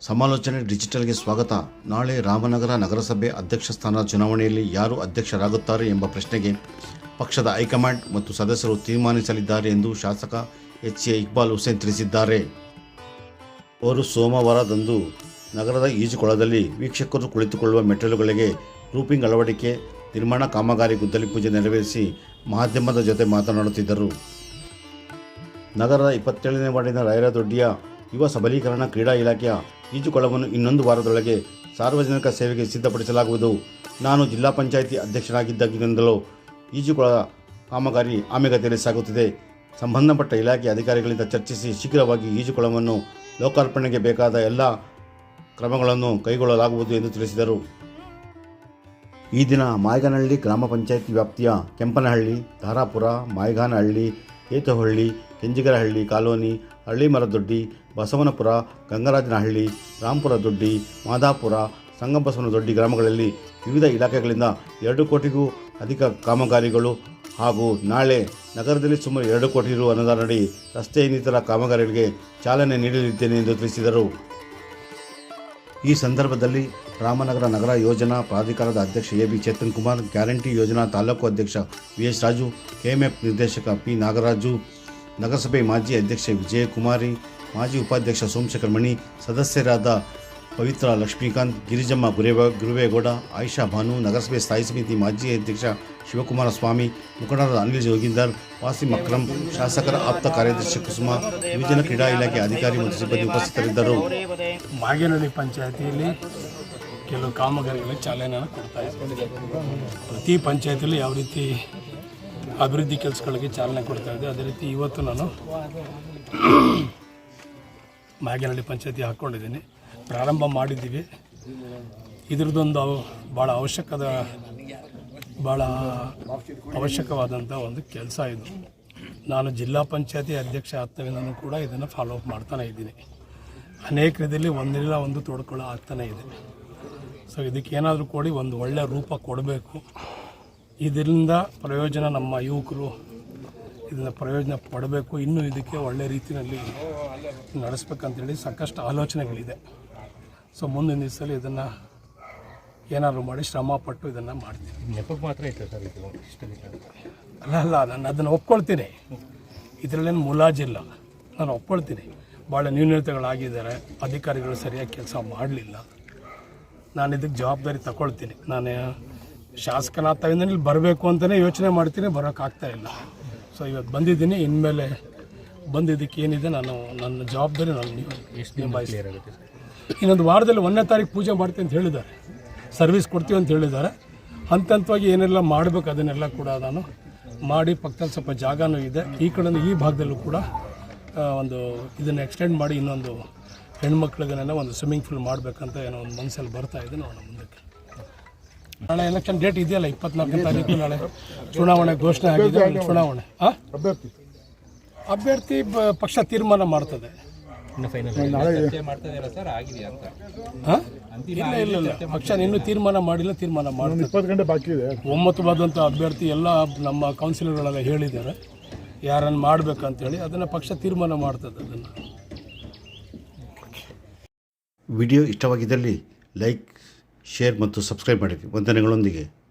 ಸಮಾಲೋಚನೆ ಡಿಜಿಟಲ್ಗೆ ಸ್ವಾಗತ. ನಾಳೆ ರಾಮನಗರ ನಗರಸಭೆ ಅಧ್ಯಕ್ಷ ಸ್ಥಾನ ಚುನಾವಣೆಯಲ್ಲಿ ಯಾರು ಅಧ್ಯಕ್ಷರಾಗುತ್ತಾರೆ ಎಂಬ ಪ್ರಶ್ನೆಗೆ ಪಕ್ಷದ ಹೈಕಮಾಂಡ್ ಮತ್ತು ಸದಸ್ಯರು ತೀರ್ಮಾನಿಸಲಿದ್ದಾರೆ ಎಂದು ಶಾಸಕ ಎಚ್ ಎ ಇಕ್ಬಾಲ್ ಹುಸೇನ್ ತಿಳಿಸಿದ್ದಾರೆ. ಅವರು ಸೋಮವಾರದಂದು ನಗರದ ಈಜುಕೊಳದಲ್ಲಿ ವೀಕ್ಷಕರು ಕುಳಿತುಕೊಳ್ಳುವ ಮೆಟ್ಟಿಲುಗಳಿಗೆ ರೂಪಿಂಗ್ ಅಳವಡಿಕೆ, ನಿರ್ಮಾಣ ಕಾಮಗಾರಿ, ಗುದ್ದಲಿ ಪೂಜೆ ನೆರವೇರಿಸಿ ಮಾಧ್ಯಮದ ಜೊತೆ ಮಾತನಾಡುತ್ತಿದ್ದರು. ನಗರದ ಇಪ್ಪತ್ತೇಳನೇ ವಾರ್ಡಿನ ರಾಯರದೊಡ್ಡಿಯ ಯುವ ಸಬಲೀಕರಣ ಕ್ರೀಡಾ ಇಲಾಖೆಯ ಈಜುಕೊಳವನ್ನು ಇನ್ನೊಂದು ವಾರದೊಳಗೆ ಸಾರ್ವಜನಿಕ ಸೇವೆಗೆ ಸಿದ್ಧಪಡಿಸಲಾಗುವುದು. ನಾನು ಜಿಲ್ಲಾ ಪಂಚಾಯಿತಿ ಅಧ್ಯಕ್ಷನಾಗಿದ್ದಾಗಿನಿಂದಲೂ ಈಜುಕೊಳ ಕಾಮಗಾರಿ ಆಮೆಗತಿಯಲ್ಲಿ ಸಾಗುತ್ತಿದೆ. ಸಂಬಂಧಪಟ್ಟ ಇಲಾಖೆ ಅಧಿಕಾರಿಗಳಿಂದ ಚರ್ಚಿಸಿ ಶೀಘ್ರವಾಗಿ ಈಜುಕೊಳವನ್ನು ಲೋಕಾರ್ಪಣೆಗೆ ಬೇಕಾದ ಎಲ್ಲ ಕ್ರಮಗಳನ್ನು ಕೈಗೊಳ್ಳಲಾಗುವುದು ಎಂದು ತಿಳಿಸಿದರು. ಈ ದಿನ ಮಾಯಗಾನಹಳ್ಳಿ ಗ್ರಾಮ ಪಂಚಾಯಿತಿ ವ್ಯಾಪ್ತಿಯ ಕೆಂಪನಹಳ್ಳಿ, ಧಾರಾಪುರ, ಮಾಯಗಾನಹಳ್ಳಿ, ಏತಹಳ್ಳಿ, ಕೆಂಜಿಗರಹಳ್ಳಿ ಕಾಲೋನಿ ಹಳ್ಳಿಮರದೊಡ್ಡಿ, ಬಸವನಪುರ, ಗಂಗರಾಜನಹಳ್ಳಿ ರಾಂಪುರ ದೊಡ್ಡಿ ಮಾದಾಪುರ ಸಂಗಮಬಸವನ ದೊಡ್ಡಿ ಗ್ರಾಮಗಳಲ್ಲಿ ವಿವಿಧ ಇಲಾಖೆಗಳಿಂದ ಎರಡು ಕೋಟಿಗೂ ಅಧಿಕ ಕಾಮಗಾರಿಗಳು ಹಾಗೂ ನಾಳೆ ನಗರದಲ್ಲಿ ಸುಮಾರು ಎರಡು ಕೋಟಿ ರು ಅನುದಾನಡಿ ರಸ್ತೆ ಇನ್ನಿತರ ಕಾಮಗಾರಿಗಳಿಗೆ ಚಾಲನೆ ನೀಡಲಿದ್ದೇನೆ ಎಂದು ತಿಳಿಸಿದರು. ಈ ಸಂದರ್ಭದಲ್ಲಿ ರಾಮನಗರ ನಗರ ಯೋಜನಾ ಪ್ರಾಧಿಕಾರದ ಅಧ್ಯಕ್ಷ A B Chetan Kumar, guarantee ಯೋಜನಾ ತಾಲೂಕು ಅಧ್ಯಕ್ಷ ವಿ ಎಸ್ ರಾಜು, ಕೆಎಂಎಫ್ ನಿರ್ದೇಶಕ ಪಿ ನಾಗರಾಜು ನಗರಸಭೆ ಮಾಜಿ ಅಧ್ಯಕ್ಷೆ ವಿಜಯಕುಮಾರಿ, ಮಾಜಿ ಉಪಾಧ್ಯಕ್ಷ ಸೋಮಶೇಖರ್ ಮಣಿ, ಸದಸ್ಯರಾದ ಪವಿತ್ರ ಲಕ್ಷ್ಮೀಕಾಂತ್, ಗಿರಿಜಮ್ಮ ಗುರೇವ ಗುರುವೇಗೌಡ, ಆಯಿಷಾ ಭಾನು, ನಗರಸಭೆ ಸ್ಥಾಯಿ ಸಮಿತಿ ಮಾಜಿ ಅಧ್ಯಕ್ಷ ಶಿವಕುಮಾರ ಸ್ವಾಮಿ ಮುಖಂಡರಾದ ಅನಿಲ್ ಜೋಗಿಂದರ್ ವಾಸಿಂ ಅಕ್ರಮ್ ಶಾಸಕರ ಆಪ್ತ ಕಾರ್ಯದರ್ಶಿ ಕುಸುಮ, ಯುವಜನ ಕ್ರೀಡಾ ಇಲಾಖೆ ಅಧಿಕಾರಿ ಮತ್ತು ಸಿಬ್ಬಂದಿ ಉಪಸ್ಥಿತರಿದ್ದರು. ಮಾಗೇನಹಳ್ಳಿ ಪಂಚಾಯತಿಯಲ್ಲಿ ಕೆಲವು ಕಾಮಗಾರಿಗಳಿಗೆ ಚಾಲನೆಯನ್ನು ಕೊಡ್ತಾ ಪ್ರತಿ ಪಂಚಾಯತಿಯಲ್ಲಿ ಯಾವ ರೀತಿ ಅಭಿವೃದ್ಧಿ ಕೆಲಸಗಳಿಗೆ ಚಾಲನೆ ಕೊಡ್ತಾ ಇದೆ ಅದೇ ರೀತಿ ಇವತ್ತು ನಾನು ಮಾಗೇನಹಳ್ಳಿ ಪಂಚಾಯತಿ ಹಾಕ್ಕೊಂಡಿದ್ದೀನಿ. ಪ್ರಾರಂಭ ಮಾಡಿದ್ದೀವಿ. ಇದ್ರದ್ದೊಂದು ಭಾಳ ಅವಶ್ಯಕದ ಭಾಳ ಅವಶ್ಯಕವಾದಂಥ ಒಂದು ಕೆಲಸ ಇದು. ನಾನು ಜಿಲ್ಲಾ ಪಂಚಾಯತಿ ಅಧ್ಯಕ್ಷ ಆತ್ಮವಿಂದನೂ ಕೂಡ ಇದನ್ನು ಫಾಲೋ ಅಪ್ ಮಾಡ್ತಾನೆ ಇದ್ದೀನಿ. ಅನೇಕ ರೀತಿಯಲ್ಲಿ ಒಂದಿಲ್ಲ ಒಂದು ತೊಡ್ಕೊಳ್ಳೋ ಆಗ್ತಾನೆ ಇದೆ. ಸೊ ಇದಕ್ಕೆ ಏನಾದರೂ ಕೊಡಿ, ಒಂದು ಒಳ್ಳೆಯ ರೂಪ ಕೊಡಬೇಕು. ಇದರಿಂದ ಪ್ರಯೋಜನ ನಮ್ಮ ಯುವಕರು ಇದನ್ನು ಪ್ರಯೋಜನ ಪಡಬೇಕು. ಇನ್ನೂ ಇದಕ್ಕೆ ಒಳ್ಳೆ ರೀತಿಯಲ್ಲಿ ನಡೆಸ್ಬೇಕಂತೇಳಿ ಸಾಕಷ್ಟು ಆಲೋಚನೆಗಳಿದೆ. ಸೊ ಮುಂದಿನ ದಿವಸದಲ್ಲಿ ಇದನ್ನು ಏನಾದರೂ ಮಾಡಿ ಶ್ರಮ ಪಟ್ಟು ಇದನ್ನು ಮಾಡ್ತೀನಿ. ನೆಪಕ್ಕೆ ಮಾತ್ರ ಇತ್ತು ಸರ್ ಇದು ಅಲ್ಲ ಅಲ್ಲ ನಾನು ಅದನ್ನು ಒಪ್ಕೊಳ್ತೀನಿ. ಇದರಲ್ಲೇನು ಮುಲಾಜಿಲ್ಲ ನಾನು ಒಪ್ಕೊಳ್ತೀನಿ. ಭಾಳ ನ್ಯೂನತೆಗಳಾಗಿದ್ದಾರೆ. ಅಧಿಕಾರಿಗಳು ಸರಿಯಾಗಿ ಕೆಲಸ ಮಾಡಲಿಲ್ಲ. ನಾನು ಇದಕ್ಕೆ ಜವಾಬ್ದಾರಿ ತಗೊಳ್ತೀನಿ. ನಾನು ಶಾಸಕನಾಗ್ತಾವಿಂದ ಇಲ್ಲಿ ಬರಬೇಕು ಅಂತಲೇ ಯೋಚನೆ ಮಾಡ್ತೀನಿ ಬರೋಕ್ಕಾಗ್ತಾ ಇಲ್ಲ. ಸೊ ಇವತ್ತು ಬಂದಿದ್ದೀನಿ ಇನ್ಮೇಲೆ ಬಂದಿದ್ದಕ್ಕೆ ಏನಿದೆ ನಾನು ನನ್ನ ಜವಾಬ್ದಾರಿ ನಾನು ಎಷ್ಟು ಸರ್? ಇನ್ನೊಂದು ವಾರದಲ್ಲಿ ಒಂದನೇ ತಾರೀಕು ಪೂಜೆ ಮಾಡ್ತೀನಿ ಅಂತ ಹೇಳಿದ್ದಾರೆ. ಸರ್ವಿಸ್ ಕೊಡ್ತೀವಿ ಅಂತ ಹೇಳಿದ್ದಾರೆ. ಹಂತ ಹಂತವಾಗಿ ಏನೆಲ್ಲ ಮಾಡಬೇಕು ಅದನ್ನೆಲ್ಲ ಕೂಡ ನಾನು ಮಾಡಿ ಪಕ್ಕದಲ್ಲಿ ಸ್ವಲ್ಪ ಜಾಗನೂ ಇದೆ. ಈ ಕಡೆಯಿಂದ ಈ ಭಾಗದಲ್ಲೂ ಕೂಡ ಒಂದು ಇದನ್ನು ಎಕ್ಸ್ಟೆಂಡ್ ಮಾಡಿ ಇನ್ನೊಂದು ಹೆಣ್ಮಕ್ಳಿಗೆಲ್ಲ ಒಂದು ಸ್ವಿಮ್ಮಿಂಗ್ ಪೂಲ್ ಮಾಡಬೇಕಂತ ಏನೋ ಒಂದು ಮನಸ್ಸಲ್ಲಿ ಬರ್ತಾ ಇದೆ ನೋಡೋಣ ಮುಂದಕ್ಕೆ. ನಾಳೆ ಎಲೆಕ್ಷನ್ ಡೇಟ್ ಇದೆಯಲ್ಲ ಇಪ್ಪತ್ನಾಲ್ಕನೇ ತಾರೀಕು ನಾಳೆ ಚುನಾವಣೆ ಘೋಷಣೆ ಆಗಿದೆ ಚುನಾವಣೆ. ಅಭ್ಯರ್ಥಿ. ಅಭ್ಯರ್ಥಿ ಪಕ್ಷ ತೀರ್ಮಾನ ಮಾಡ್ತದೆ. ಇನ್ನು ಫೈನಲ್ ಹಾ? ಇಲ್ಲ ಇಲ್ಲ ಇಲ್ಲ. ಪಕ್ಷ ಇನ್ನೂ ತೀರ್ಮಾನ ಮಾಡಿಲ್ಲ ತೀರ್ಮಾನ ಇದೆ. ಒಮ್ಮತವಾದಂಥ ಅಭ್ಯರ್ಥಿ ಎಲ್ಲ ನಮ್ಮ ಕೌನ್ಸಿಲರ್ಗಳೆಲ್ಲ ಹೇಳಿದ್ದಾರೆ. ಯಾರನ್ನು ಮಾಡಬೇಕಂತೇಳಿ ಅದನ್ನು ಪಕ್ಷ ತೀರ್ಮಾನ ಮಾಡ್ತದೆ ಅದನ್ನು. ವಿಡಿಯೋ ಇಷ್ಟವಾಗಿದ್ದಲ್ಲಿ ಲೈಕ್ ಶೇರ್ ಮತ್ತು ಸಬ್ಸ್ಕ್ರೈಬ್ ಮಾಡಿ ವಂದನೆಗಳೊಂದಿಗೆ.